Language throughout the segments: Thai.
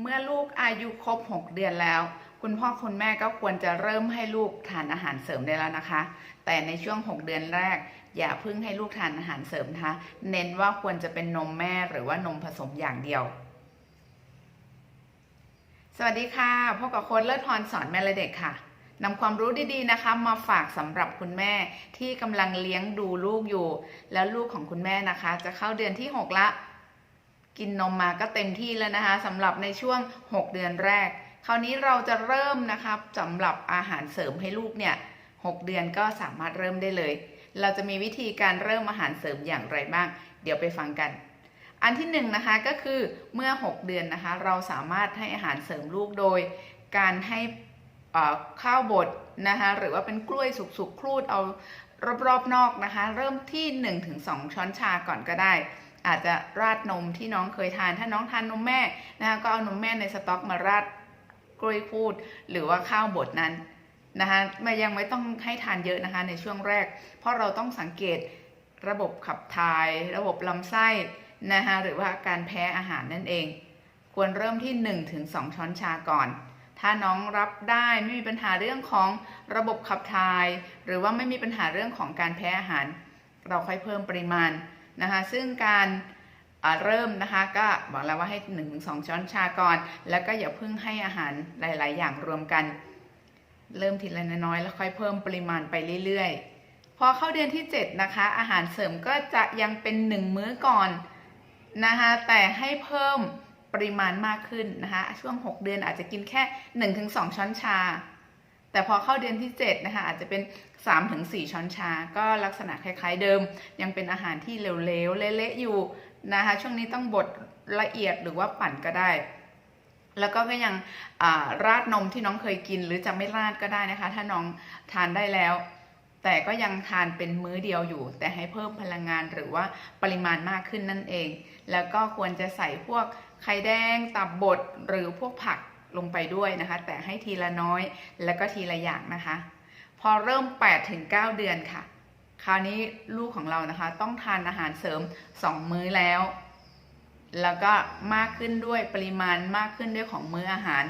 เมื่อลูกอายุครบ 6 เดือนแล้ว คุณพ่อคุณแม่ก็ควรจะเริ่มให้ลูกทานอาหารเสริมได้แล้วนะคะ แต่ในช่วง 6 เดือนแรก อย่าเพิ่งให้ลูกทานอาหารเสริมนะคะเน้นว่าควรจะเป็นนมแม่หรือว่านมผสมอย่างเดียว สวัสดีค่ะพบกับโค้ดเลิศพรสอนแม่และเด็กค่ะนำความรู้ดีๆนะคะมาฝากสำหรับคุณแม่ที่กำลังเลี้ยงดูลูกอยู่ แล้วลูกของคุณแม่นะคะ จะเข้าเดือนที่ 6 ละ กินนมมาก็เต็มที่แล้วนะคะสำหรับในช่วง 6 เดือนแรก คราวนี้เราจะเริ่มนะครับสำหรับอาหารเสริมให้ลูกเนี่ย 6 เดือนก็สามารถเริ่มได้เลย เราจะมีวิธีการเริ่มอาหารเสริมอย่างไรบ้าง เดี๋ยวไปฟังกัน อันที่หนึ่งนะคะก็คือเมื่อ 6 เดือนนะคะ เราสามารถให้อาหารเสริมลูกโดย การให้ข้าวบดนะคะหรือว่าเป็นกล้วยสุกๆครูดเอารอบๆนอกนะคะ เริ่มที่ 1-2 ช้อนชาก่อนก็ได้ อาจจะราดนมที่น้องเคยทาน ถ้าน้องทานนมแม่นะคะก็เอานมแม่ในสต็อกมาราดกล้วยครูด หรือว่าข้าวบดนั้นนะคะไม่ยังไม่ต้องให้ทานเยอะนะคะในช่วงแรก เพราะเราต้องสังเกตระบบขับถ่าย ระบบลำไส้นะคะหรือว่าการแพ้อาหารนั่นเอง ควรเริ่มที่ 1-2 ช้อนชาก่อน ถ้าน้องรับได้ไม่มีปัญหาเรื่องของระบบขับถ่าย หรือว่าไม่มีปัญหาเรื่องของการแพ้อาหาร เราค่อยเพิ่มปริมาณ นะคะซึ่งการเริ่มนะคะก็บอกแล้วว่าให้ 1-2 ช้อนชาก่อน แล้วก็อย่าเพิ่งให้อาหารหลาย ๆ อย่างรวมกัน เริ่มทีละน้อยๆแล้วค่อยเพิ่มปริมาณไปเรื่อยๆ พอเข้าเดือนที่ 7 นะคะ อาหารเสริมก็จะยังเป็น 1 มื้อก่อนนะคะแต่ให้เพิ่มปริมาณมากขึ้นนะคะช่วง 6 เดือนอาจจะกินแค่ 1-2 ช้อนชา แต่พอเข้าเดือนที่ 7 นะคะ อาจจะเป็น 3-4 ช้อนชา ก็ลักษณะคล้ายๆเดิม ยังเป็นอาหารที่เหลวๆ เละๆ อยู่นะคะ ช่วงนี้ต้องบดละเอียดหรือว่าปั่นก็ได้ แล้วก็ก็ยังราดนมที่น้องเคยกิน หรือจะไม่ราดก็ได้นะคะ ถ้าน้องทานได้แล้ว แต่ก็ยังทานเป็นมื้อเดียวอยู่ แต่ให้เพิ่มพลังงานหรือว่าปริมาณมากขึ้นนั่นเอง แล้วก็ควรจะใส่พวกไข่แดงตับบดหรือพวกผัก ลงไปด้วยนะคะ แต่ให้ทีละน้อยแล้วก็ทีละอย่างนะคะ พอเริ่ม8ถึง9เดือนค่ะ คราวนี้ลูกของเรานะคะ ต้องทานอาหารเสริม 2 มื้อแล้ว แล้วก็มากขึ้นด้วยปริมาณมากขึ้นด้วยของมื้ออาหาร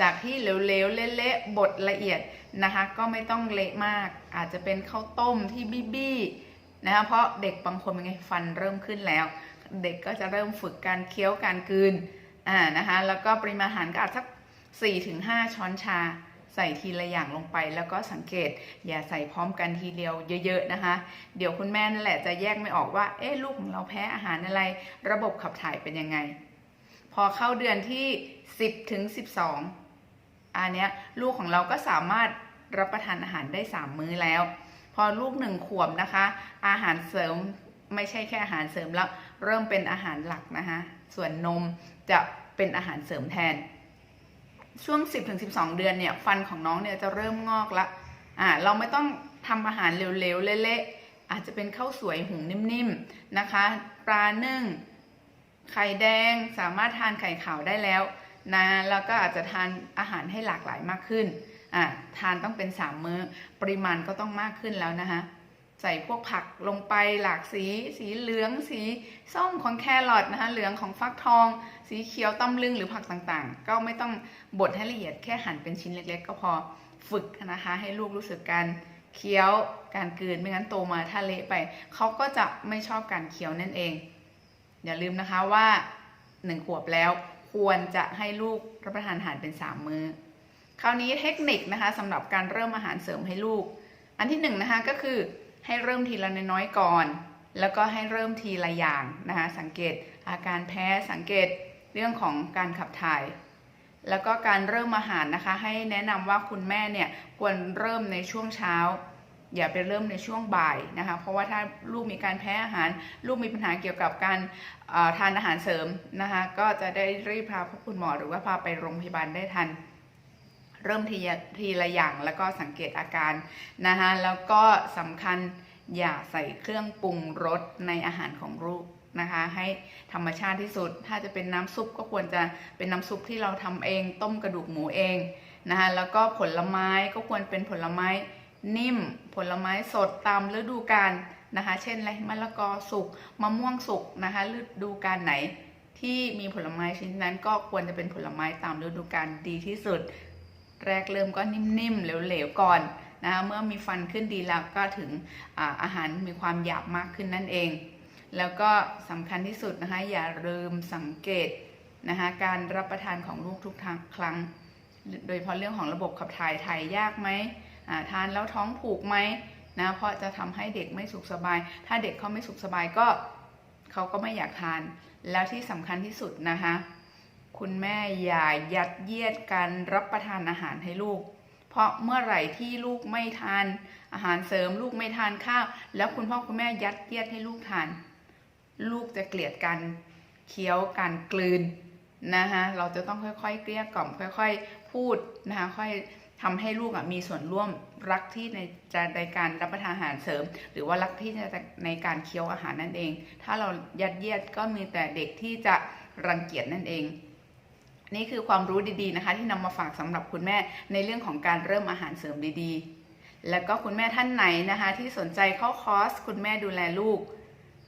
จากที่เหลวๆเละๆบดละเอียดนะคะ ก็ไม่ต้องเละมาก อาจจะเป็นข้าวต้มที่บี้ๆนะคะเพราะเด็กบางคนเป็นไงฟันเริ่มขึ้นแล้ว เด็กก็จะเริ่มฝึกการเคี้ยวการกืนอ่านะคะแล้วก็ปริมาณอาหารก็อาจสัก 4-5 ช้อนชา ใส่ทีละอย่างลงไปแล้วก็สังเกต อย่าใส่พร้อมกันทีเดียวเยอะๆนะคะ เดี๋ยวคุณแม่นั่นแหละจะแยกไม่ออกว่า เอ๊ะลูกของเราแพ้อาหารอะไร ระบบขับถ่ายเป็นยังไง พอเข้าเดือนที่ 10ถึง12 อันเนี้ยลูกของเราก็สามารถรับประทานอาหารได้ 3 มื้อแล้ว พอลูกหนึ่งขวบนะคะ อาหารเสริมไม่ใช่แค่อาหารเสริมแล้ว เริ่มเป็นอาหารหลักนะคะ ส่วนนมจะเป็นอาหารเสริมแทน ช่วง 10-12 เดือนเนี่ยฟันของน้องเนี่ยจะเริ่มงอกละอ่าเราไม่ต้องทำอาหารเร็วๆเละๆอาจจะเป็นข้าวสวยหุงนิ่มๆนะคะ ปลานึ่ง ไข่แดงสามารถทานไข่ขาวได้แล้วนะแล้วก็อาจจะทานอาหารให้หลากหลายมากขึ้นอ่าทานต้องเป็น 3 มื้อปริมาณก็ต้องมากขึ้นแล้วนะคะ ใส่พวกผักลงไปหลากสี สีเหลือง สีส้มของแครอทนะคะเหลืองของฟักทอง สีเขียวตำลึงหรือผักต่างๆ ก็ไม่ต้องบดให้ละเอียดแค่หั่นเป็นชิ้นเล็กๆ ก็พอฝึกนะคะให้ลูกรู้สึกการเคี้ยวการกลืนไม่งั้นโตมาถ้าเละไป เขาก็จะไม่ชอบการเคี้ยวนั่นเอง อย่าลืมนะคะว่าหนึ่งขวบแล้วควรจะให้ลูกรับประทานอาหารเป็นสามมื้อ คราวนี้เทคนิคนะคะสำหรับการเริ่มอาหารเสริมให้ลูก อันที่หนึ่งนะคะก็คือ ให้เริ่มทีละน้อยๆก่อน แล้วก็ให้เริ่มทีละอย่างนะคะสังเกตอาการแพ้สังเกตเรื่องของการขับถ่าย แล้วก็การเริ่มอาหารนะคะ ให้แนะนำว่าคุณแม่เนี่ยควรเริ่มในช่วงเช้า อย่าไปเริ่มในช่วงบ่ายนะคะ เพราะว่าถ้าลูกมีการแพ้อาหาร ลูกมีปัญหาเกี่ยวกับการทานอาหารเสริมนะคะ ก็จะได้รีบพาพบคุณหมอหรือว่าพาไปโรงพยาบาลได้ทัน เริ่มทีละทีละอย่างแล้วก็สังเกตอาการนะคะแล้วก็สำคัญอย่าใส่เครื่องปรุงรสในอาหารของลูกนะคะ ให้ธรรมชาติที่สุด ถ้าจะเป็นน้ำซุปก็ควรจะเป็นน้ำซุปที่เราทำเอง ต้มกระดูกหมูเองนะคะแล้วก็ผลไม้ก็ควรเป็นผลไม้นิ่ม ผลไม้สดตามฤดูกาลนะคะ เช่นอะไรมะละกอสุกมะม่วงสุกนะคะฤดูกาลไหนที่มีผลไม้ชนิดนั้นก็ควรจะเป็นผลไม้ตามฤดูกาลดีที่สุด แรกเริ่มก็นิ่มๆเหลวๆก่อนนะคะเมื่อมีฟันขึ้นดีแล้วก็ถึงอาอาหารมีความหยาบมากขึ้นนั่นเอง แล้วก็สำคัญที่สุดนะคะอย่าลืมสังเกตนะคะการรับประทานของลูกทุกครั้ง โดยเฉพาะเรื่องของระบบขับถ่ายถ่ายยากไหมทานแล้วท้องผูกไหมนะเพราะจะทำให้เด็กไม่สุขสบาย ถ้าเด็กเขาไม่สุขสบายก็เขาก็ไม่อยากทาน แล้วที่สำคัญที่สุดนะคะ คุณแม่อย่ายัดเยียดการรับประทานอาหารให้ลูก เพราะเมื่อไหร่ที่ลูกไม่ทานอาหารเสริมลูกไม่ทานข้าว แล้วคุณพ่อคุณแม่ยัดเยียดให้ลูกทาน ลูกจะเกลียดการเคี้ยวการกลืนนะคะเราจะต้องค่อยๆ เกลี้ยกล่อมค่อย ๆ พูดนะคะค่อยทำให้ลูกมีส่วนร่วมรักที่ในจะในการรับประทานอาหารเสริม หรือว่ารักที่ในการเคี้ยวอาหารนั่นเอง ถ้าเรายัดเยียดก็มีแต่เด็กที่จะรังเกียจนั่นเอง นี่คือความรู้ดีๆนะคะ ที่นำมาฝากสำหรับคุณแม่ในเรื่องของการเริ่มอาหารเสริมดีๆ แล้วก็คุณแม่ท่านไหนนะคะ ที่สนใจเข้าคอร์สคุณแม่ดูแลลูก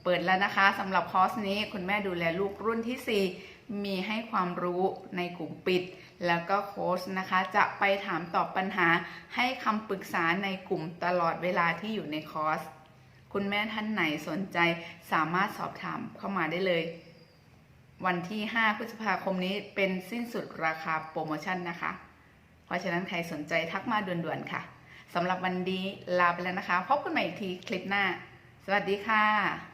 เปิดแล้วนะคะสำหรับคอร์สนี้คุณแม่ดูแลลูกรุ่นที่ 4 มีให้ความรู้ในกลุ่มปิด แล้วก็โค้ชนะคะ จะไปถามตอบปัญหาให้คำปรึกษาในกลุ่มตลอดเวลาที่อยู่ในคอร์สคุณแม่ท่านไหนสนใจสามารถสอบถามเข้ามาได้เลย วันที่ 5 พฤษภาคมนี้เป็นสิ้นสุดราคาโปรโมชั่นนะคะ เพราะฉะนั้นใครสนใจทักมาด่วนๆค่ะสำหรับวันนี้ลาไปแล้วนะคะ พบกันใหม่อีกทีคลิปหน้า สวัสดีค่ะ